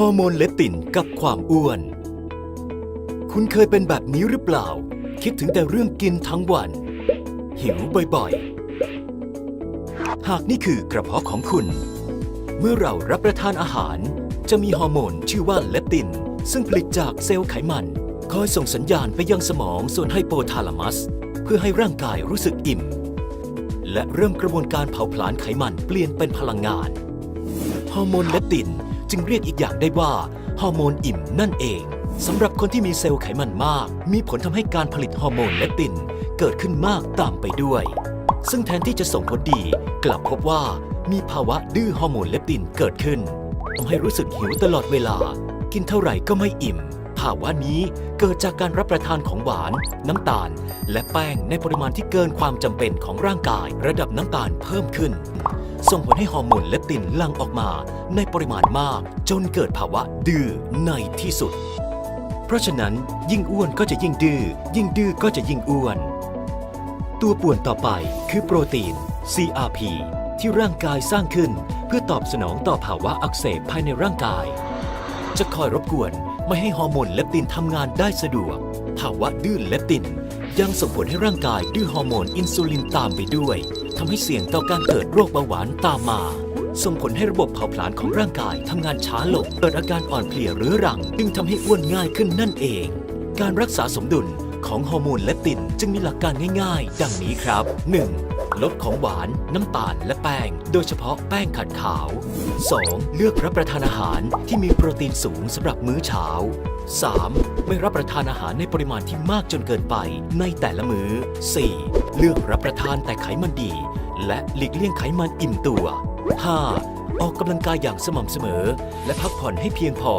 ฮอร์โมนเลปตินกับความอ้วน คุณเคยเป็นแบบนี้หรือเปล่า คิดถึงแต่เรื่องกินทั้งวัน หิวบ่อยๆ หากนี่คือกระเพาะของคุณ เมื่อเรารับประทานอาหาร จะมีฮอร์โมนชื่อว่าเลปติน ซึ่งผลิตจากเซลล์ไขมัน คอยส่งสัญญาณไปยังสมองส่วนไฮโปทาลามัส เพื่อให้ร่างกายรู้สึกอิ่ม และเริ่มกระบวนการเผาผลาญไขมันเปลี่ยนเป็นพลังงาน ฮอร์โมนเลปติน จึงเรียกอีกอย่างได้ว่าฮอร์โมนอิ่มนั่นเองสำหรับคนที่มีเซลล์ไขมันมาก มีผลทำให้การผลิตฮอร์โมนเลปตินเกิดขึ้นมากตามไปด้วย ซึ่งแทนที่จะส่งผลดี กลับพบว่ามีภาวะดื้อฮอร์โมนเลปตินเกิดขึ้นทำให้รู้สึกหิวตลอดเวลา กินเท่าไหร่ก็ไม่อิ่ม ภาวะนี้เกิดจากการรับประทานของหวาน น้ำตาล และแป้งในปริมาณที่เกินความจำเป็นของร่างกาย ระดับน้ำตาลเพิ่มขึ้น ส่งผลให้ฮอร์โมนเลปตินหลั่งออกมาในปริมาณมากจนเกิดภาวะดื้อในที่สุด เพราะฉะนั้นยิ่งอ้วนก็จะยิ่งดื้อยิ่งดื้อก็จะยิ่งอ้วน ตัวป่วนต่อไปคือโปรตีน CRP ที่ร่างกายสร้างขึ้นเพื่อตอบสนองต่อภาวะอักเสบภายในร่างกาย จะคอยรบกวนไม่ให้ฮอร์โมนเลปตินทำงานได้สะดวก ภาวะดื้อเลปตินยังส่งผลให้ร่างกายดื้อฮอร์โมนอินซูลินตามไปด้วย ทำให้เสี่ยงต่อการเกิดโรคเบาหวานตามมา ส่งผลให้ระบบเผาผลาญของร่างกายทำงานช้าลงเกิดอาการอ่อนเพลียเรื้อรัง จึงทำให้อ้วนง่ายขึ้นนั่นเอง การรักษาสมดุลของฮอร์โมนเลปตินจึงมีหลักการง่าย ๆ ดังนี้ครับ 1. ลดของหวาน น้ำตาลและแป้ง โดยเฉพาะแป้งขัดขาว 2. เลือกรับประทานอาหารที่มีโปรตีนสูงสำหรับมื้อเช้า 3. ไม่รับประทานอาหารในปริมาณที่มากจนเกินไปในแต่ละมือ้อ 4. เลือกรับประทานแต่ไขมันดี และหลีกเลี่ยงไขมันอิ่มตัว 5. ออกกำลังกายอย่างสม่ำเสมอ และพักผ่อนให้เพียงพอ